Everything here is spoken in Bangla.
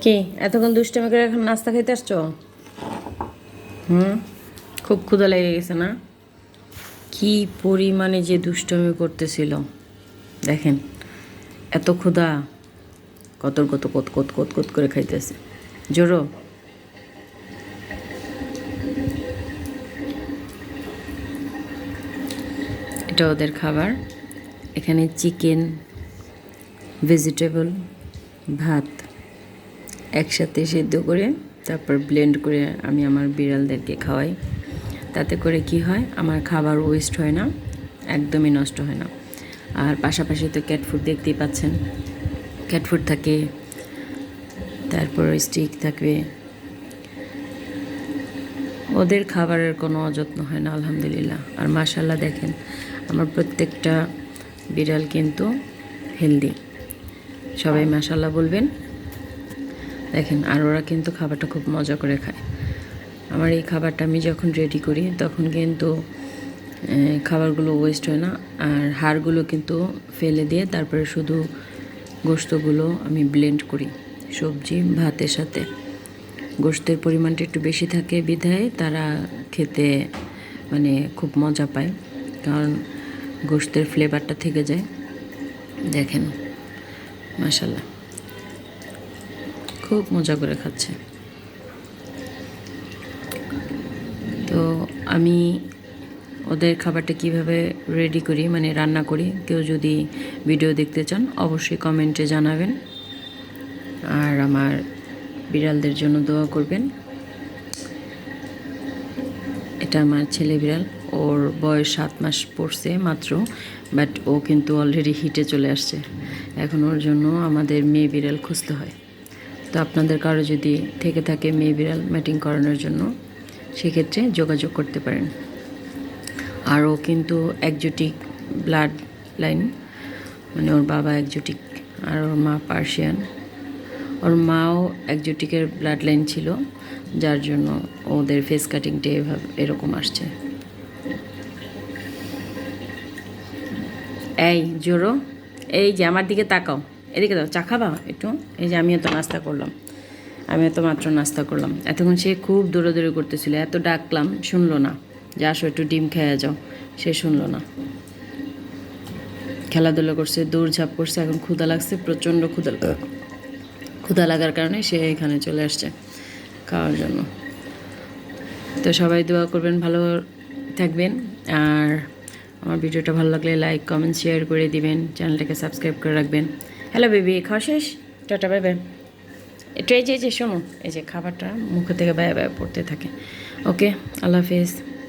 কি? এতক্ষণ দুষ্টামি করে এখন নাস্তা খাইতে আসছো? হুম? খুব ক্ষুধা লেগে গেছে না? কি পরিমাণে যে দুষ্টমি করতেছিল। দেখেন, এত ক্ষুধা। কত কত কত কত কত কত করে খাইতেছে। জোরো। এটা ওদের খাবার। এখানে চিকেন, ভেজিটেবল, ভাত। একসাথে সেদ্ধ করে তারপর ব্লেন্ড করে আমি আমার বিড়ালদেরকে খাওয়াই। তাতে করে কি হয়, আমার খাবার ওয়েস্ট হয় না, একদমই নষ্ট হয় না। আর পাশাপাশি তো ক্যাট ফুড দেখতেই পাচ্ছেন। ক্যাট ফুড থাকে, তারপর স্টিক থাকবে। ওদের খাবারের কোনো অযত্ন হয় না, আলহামদুলিল্লাহ। আর মাশাল্লাহ দেখেন, আমার প্রত্যেকটা বিড়াল কিন্তু হেলদি সবাই মাশাল্লাহ বলবেন। দেখেন, আর ওরা কিন্তু খাবারটা খুব মজা করে খায়। আমার এই খাবারটা আমি যখন রেডি করি, তখন কিন্তু খাবারগুলো ওয়েস্ট হয় না। আর হাড়গুলো কিন্তু ফেলে দিয়ে তারপরে শুধু গোস্তগুলো আমি ব্লেন্ড করি সবজি, ভাতের সাথে। গোস্তের পরিমাণটা একটু বেশি থাকে বিধায় তারা খেতে মানে খুব মজা পায়। কারণ গোস্তের ফ্লেভারটা থেকে যায়। দেখেন মাশাল্লাহ খুব মজা করে খাচ্ছে। তো আমি ওদের খাবারটা কীভাবে রেডি করি মানে রান্না করি, কেউ যদি ভিডিও দেখতে চান, অবশ্যই কমেন্টে জানাবেন। আর আমার বিড়ালদের জন্য দোয়া করবেন। এটা আমার ছেলে বিড়াল, ওর বয়স সাত মাস পড়ছে মাত্র বাট ও কিন্তু অলরেডি হিটে চলে আসছে। এখন ওর জন্য আমাদের মেয়ে বিড়াল খুঁজতে হয়। তো আপনাদের কারও যদি থেকে থাকে মেয়ে বিড়াল ম্যাটিং করানোর জন্য, সেক্ষেত্রে যোগাযোগ করতে পারেন। আরও কিন্তু একজোটিক ব্লাড লাইন মানে ওর বাবা একজোটিক আর ওর মা পার্সিয়ান। ওর মাও একজোটিকের ব্লাড লাইন ছিল, যার জন্য ওদের ফেস কাটিংটা এভাবে এরকম আসছে। এই, জোরো, এই যে আমার দিকে তাকাও। এদিকে দাও, চা খাবা একটু? এই যে আমিও তো নাস্তা করলাম। আমিও তো মাত্র নাস্তা করলাম। এতক্ষণ সে খুব দৌড়াদৌড়ি করতেছিল, এত ডাকলাম, শুনলো না। যে আসো একটু ডিম খেয়ে যাও। সে শুনলো না। খেলাধুলা করছে, দৌড়ঝাঁপ করছে, এখন ক্ষুধা লাগছে, প্রচণ্ড ক্ষুধা ক্ষুধা লাগার কারণে সে এখানে চলে আসছে খাওয়ার জন্য। তো সবাই দোয়া করবেন, ভালো থাকবেন। আর আমার ভিডিওটা ভালো লাগলে লাইক, কমেন্ট, শেয়ার করে দিবেন। চ্যানেলটাকে সাবস্ক্রাইব করে রাখবেন। হ্যালো বেবি খাওয়া টাটা বাই বাই একটু এই যে এই যে, শোনো। এই যে, খাবারটা মুখ থেকে বায় বায় পড়তে থাকে। ওকে আল্লাহ হাফিজ।